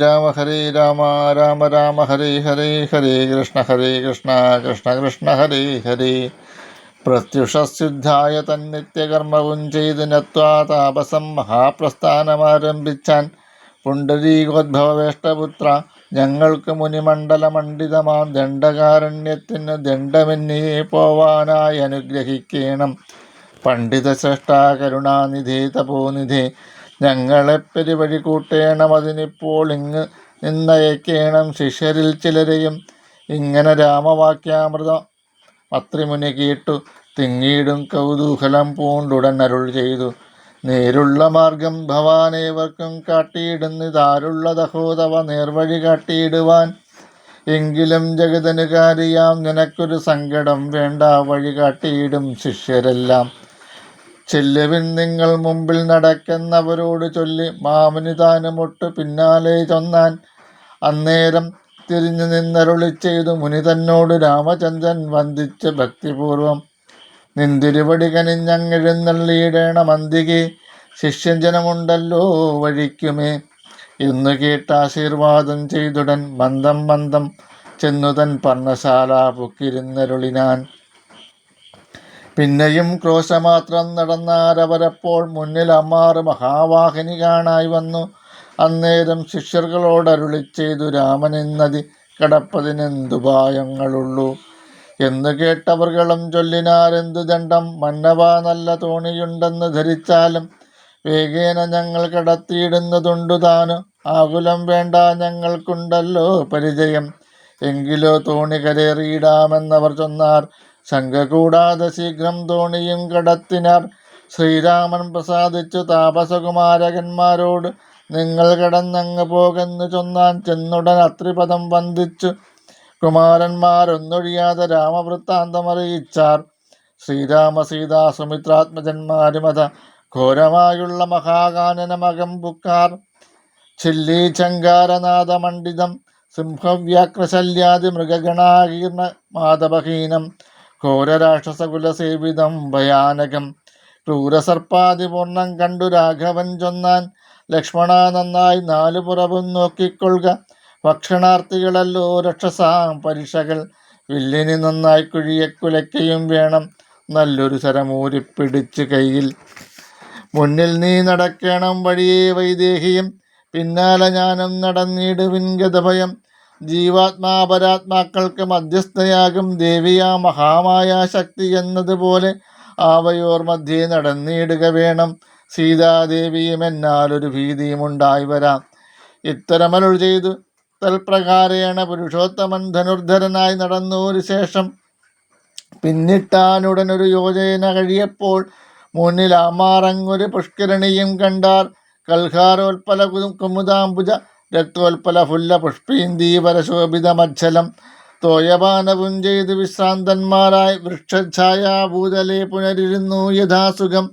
രാമ ഹരേ രാമ രാമ രാമ ഹരേ ഹരേ ഹരേ കൃഷ്ണ ഹരേ കൃഷ്ണ കൃഷ്ണ കൃഷ്ണ ഹരേ ഹരേ. പ്രത്യുഷസിദ്ധായ തന്നിത്യകർമ്മവും ചെയ്ത് നത്വാ താപസം മഹാപ്രസ്ഥാനമാരംഭിച്ചാൻ പുണ്ടരീകോദ്ഭവേഷ്ടപുത്ര ഞങ്ങൾക്ക് മുനിമണ്ഡലമണ്ഡിതമാം ദണ്ഡകാരണ്യത്തിന് ദണ്ഡമെന്നിയെ പോവാനായി അനുഗ്രഹിക്കണം. പണ്ഡിതശ്രേഷ്ഠ കരുണാനിധേ തപോനിധേ ഞങ്ങളെ പെരുവഴി കൂട്ടേണം. അതിനിപ്പോൾ ഇങ്ങ് നിന്നയക്കേണം. ശിഷ്യരിൽ ചിലരെയും ഇങ്ങനെ രാമവാക്യാമൃതം പത്രിമുനി കേട്ടു. തിങ്ങീടും കൗതൂഹലം പൂണ്ടുടൻ അരുൾ ചെയ്തു. നേരുള്ള മാർഗം ഭവാനേവർക്കും കാട്ടിയിടുന്നിതാരുള്ളതഹോതവ നേർവഴി കാട്ടിയിടുവാൻ? എങ്കിലും ജഗതനുകാരിയാം നിനക്കൊരു സങ്കടം വേണ്ട. വഴി കാട്ടിയിടും ശിഷ്യരെല്ലാം. ചെല്ലുവിൻ നിങ്ങൾ മുമ്പിൽ നടക്കുന്നവരോട് ചൊല്ലി മാമുനി താനുമൊട്ട് പിന്നാലെ ചൊന്നാൻ അന്നേരം തിരിഞ്ഞു നിന്നരുളി ചെയ്തു മുനി തന്നോട് രാമചന്ദ്രൻ വന്ദിച്ച് ഭക്തിപൂർവം. നിന്തിരുവടി കനിഞ്ഞങ്ങെഴുന്നള്ളിയിടേണം അന്തികെ ശിഷ്യജനമുണ്ടല്ലോ വഴിക്കുമേ. എന്നു കേട്ട് ആശീർവാദം ചെയ്തുടൻ മന്ദം മന്ദം ചെന്നുതൻ പർണശാല പൊക്കിരുന്നരുളിനാൻ. പിന്നെയും ക്രോശമാത്രം നടന്നാരവരപ്പോൾ മുന്നിൽ അമാർ മഹാവാഹിനി കാണായി വന്നു. അന്നേരം ശിഷ്യർകളോടരുളി ചെയ്തു രാമനെന്നതി നദി കടപ്പതിനെന്തുപായങ്ങളുള്ളൂ എന്ന് കേട്ടവർകളും ചൊല്ലിനാരെന്തു ദണ്ഡം? മന്നവ നല്ല തോണിയുണ്ടെന്ന് ധരിച്ചാലും വേഗേന ഞങ്ങൾ കടത്തിയിടുന്നതുണ്ടു താനു. ആകുലം വേണ്ട ഞങ്ങൾക്കുണ്ടല്ലോ പരിചയം. എങ്കിലോ തോണി കരേറിയിടാമെന്നവർ ചൊന്നാർ. ശങ്ക കൂടാതെ ശീഘ്രം തോണിയും കടത്തിനാർ. ശ്രീരാമൻ പ്രസാദിച്ചു താപസകുമാരകന്മാരോട് നിങ്ങൾ കടന്നങ്ങ് പോകെന്ന് ചൊന്നാൻ ചെന്നുടൻ അത്രിപദം വന്ദിച്ചു. കുമാരന്മാരൊന്നൊഴിയാതെ രാമവൃത്താന്തമറിയിച്ചാർ ശ്രീരാമ സീതാ സുമിത്രാത്മജന്മാരുമത ഘോരമായുള്ള മഹാകാനനമകം പുക്കാർ ചില്ലി ചങ്കാരനാഥ മണ്ഡിതം സിംഹവ്യാക്രശല്യാദി മൃഗഗണാകീർണ മാധവഹീനം ഘോരരാക്ഷസകുലസേവിതം ഭയാനകം. ക്രൂരസർപ്പാതിപൂർണം കണ്ടു രാഘവൻ ചൊന്നാൻ ലക്ഷ്മണ നന്നായി നാലു പുറവും നോക്കിക്കൊള്ളുക. ഭക്ഷണാർത്ഥികളല്ലോ രക്ഷസാം പരീക്ഷകൾ. വില്ലിനി നന്നായി കുഴിയെ കുലയ്ക്കയും വേണം. നല്ലൊരു സരമൂരിപ്പിടിച്ച് കയ്യിൽ. മുന്നിൽ നീ നടക്കണം വഴിയേ വൈദേഹിയും. പിന്നാലെ ഞാനും നടന്നിടുവിൻ ഗതഭയം. ജീവാത്മാപരാത്മാക്കൾക്ക് മധ്യസ്ഥയാകും ദേവിയ മഹാമായ ശക്തി എന്നതുപോലെ ആവയോർ മധ്യേ നടന്നിടുക വേണം. സീതാദേവിയും എന്നാലൊരു ഭീതിയും ഉണ്ടായി വരാം. ഇത്തരമലു ചെയ്തു. തൽപ്രകാരേണ പുരുഷോത്തമൻ ധനുർധരനായി നടന്നൊരു ശേഷം പിന്നിട്ടാനുടനൊരു യോജന കഴിയപ്പോൾ മുന്നിൽ അമാറങ്ങൊരു പുഷ്കരണിയും കണ്ടാർ. കൽഹാരോൽപ്പല കുമുദാംബുജ രക്തോൽപ്പല ഫുല്ല പുഷ്പീന്ദീപരശോഭിത മജ്ജലം തോയപാനവും ചെയ്ത് വിശ്രാന്തന്മാരായി വൃക്ഷഛായാഭൂതലെ പുനരിരുന്നു യഥാസുഖം.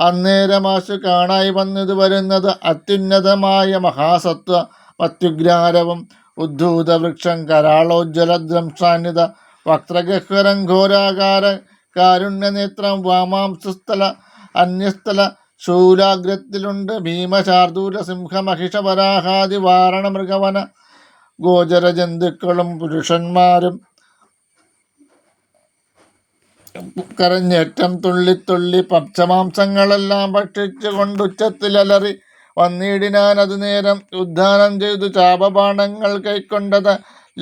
അന്നേരമാശു കാണായി വന്നത് വരുന്നത് അത്യുന്നതമായ മഹാസത്വ മത്യുഗ്രാരവും. ഉദ്ധൂത വൃക്ഷം കരാളോജ്വലദ്രംശാന്യത വക്രഗഹ്വരം ഘോരാകാര കാരുണ്യനേത്രം വാമാംസുസ്ഥല അന്യസ്ഥല ശൂലാഗ്രത്തിലുണ്ട്. ഭീമശാർദൂല സിംഹ വരാഹാദി വാരണ മൃഗവന ഗോചര ജന്തുക്കളും പുരുഷന്മാരും കരഞ്ഞേറ്റം തുള്ളിത്തുള്ളി പച്ചമാംസങ്ങളെല്ലാം ഭക്ഷിച്ചു കൊണ്ടുച്ചത്തിലലറി വന്നിടിനാൻ അത് നേരം ഉദ്ധാനം ചെയ്തു ചാപബാണങ്ങൾ കൈക്കൊണ്ടത്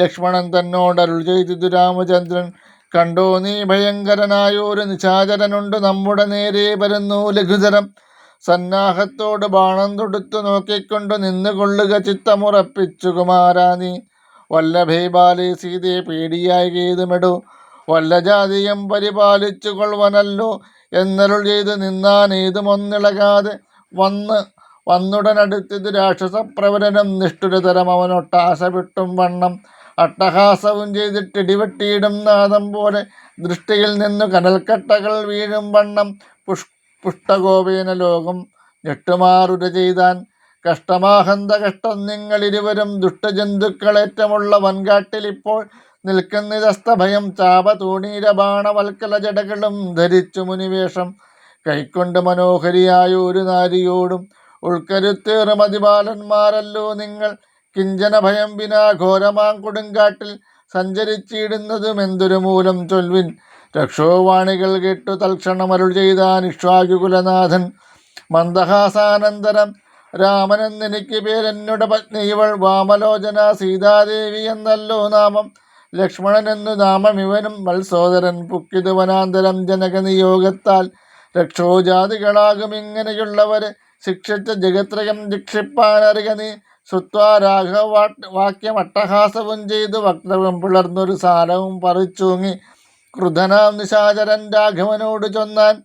ലക്ഷ്മണൻ തന്നോട് അരുൾ ചെയ്തു രാമചന്ദ്രൻ. കണ്ടോ നീ ഭയങ്കരനായൊരു നിശാചരനുണ്ട് നമ്മുടെ നേരെ വരുന്നു ലഘുതരം സന്നാഹത്തോട് ബാണം തൊടുത്തു നോക്കിക്കൊണ്ട് നിന്നുകൊള്ളുക ചിത്തമുറപ്പിച്ചു കുമാരാ നീ. വല്ലഭേ ബാലേ സീതയെ പേടിയായി ഗീതമിടൂ വല്ല ജാതിയും പരിപാലിച്ചു കൊള്ളുവനല്ലോ എന്നരുൾ ചെയ്ത് നിന്നാൻ ഏതുമൊന്നിളകാതെ വന്ന് വന്നുടനടുത്തിത് രാക്ഷസപ്രവരനും നിഷ്ഠുരതരം അവനൊട്ടാശ വിട്ടും വണ്ണം. അട്ടഹാസവും ചെയ്തിട്ട് ഇടിവെട്ടിയിടും നാദം പോലെ ദൃഷ്ടിയിൽ നിന്നു കടൽക്കട്ടകൾ വീഴും വണ്ണം പുഷ് പുഷ്ടഗോപേന ലോകം ഞെട്ടുമാറുര ചെയ്താൻ കഷ്ടമാഹന്ത കഷ്ടം നിങ്ങളിരുവരും ദുഷ്ടജന്തുക്കളേറ്റമുള്ള വൻകാട്ടിലിപ്പോൾ നിൽക്കുന്നിതസ്തഭയം ചാപ തൂണീരബാണവൽക്കല ജടകളും ധരിച്ചു മുനിവേഷം കൈക്കൊണ്ട് മനോഹരിയായ ഒരു നാരിയോടും ഉൾക്കരുത്തേറും അതിബാലന്മാരല്ലോ നിങ്ങൾ കിഞ്ചന ഭയം വിനാ ഘോരമാം കൊടുങ്കാട്ടിൽ സഞ്ചരിച്ചിടുന്നതുമെന്തൊരു മൂലം ചൊൽവിൻ. രക്ഷോവാണികൾ കേട്ടു തൽക്ഷണം അരുൾ ചെയ്ത ഇക്ഷ്വാകുകുലനാഥൻ മന്ദഹാസാനന്തരം രാമനെന്നെനിക്ക് പേരെന്നുടെ പത്നി ഇവൾ. വാമലോചന സീതാദേവി എന്നല്ലോ നാമം. ലക്ഷ്മണനെന്നു നാമം ഇവനും. മത്സോദരൻ പുക്കിത് വനാന്തരം ജനകനിയോഗത്താൽ. രക്ഷോജാതികളാകും ഇങ്ങനെയുള്ളവരെ ശിക്ഷിച്ച ജഗത്രയം രക്ഷിപ്പാനറിയ നീ ശ്രുത്വാ രാഘവ വാക്യം അട്ടഹാസവും ചെയ്ത് വക്രവും പിളർന്നൊരു സാരവും പറിച്ചൂങ്ങി. ക്രുധനാം നിശാചരൻ രാഘവനോട് ചൊന്നാൻ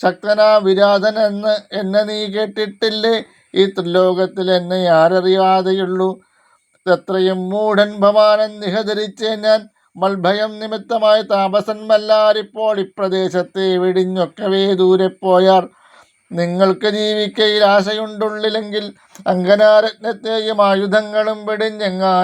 ശക്തനാ വിരാധൻ എന്ന് എന്നെ നീ കേട്ടിട്ടില്ലേ? ഈ ത്രിലോകത്തിൽ എന്നെ ആരറിയാതെയുള്ളൂ. എത്രയും മൂഢൻ ഭവാനൻ നിഹതരിച്ച് ഞാൻ. മൽഭയം നിമിത്തമായി താപസന്മല്ലാരിപ്പോൾ ഇപ്രദേശത്തെ വെടിഞ്ഞൊക്കവേ ദൂരെ പോയാർ. നിങ്ങൾക്ക് ജീവിക്കയിൽ ആശയുണ്ടുള്ളില്ലെങ്കിൽ അങ്കനാരത്നത്തെയും ആയുധങ്ങളും വെടിഞ്ഞെങ്ങാൻ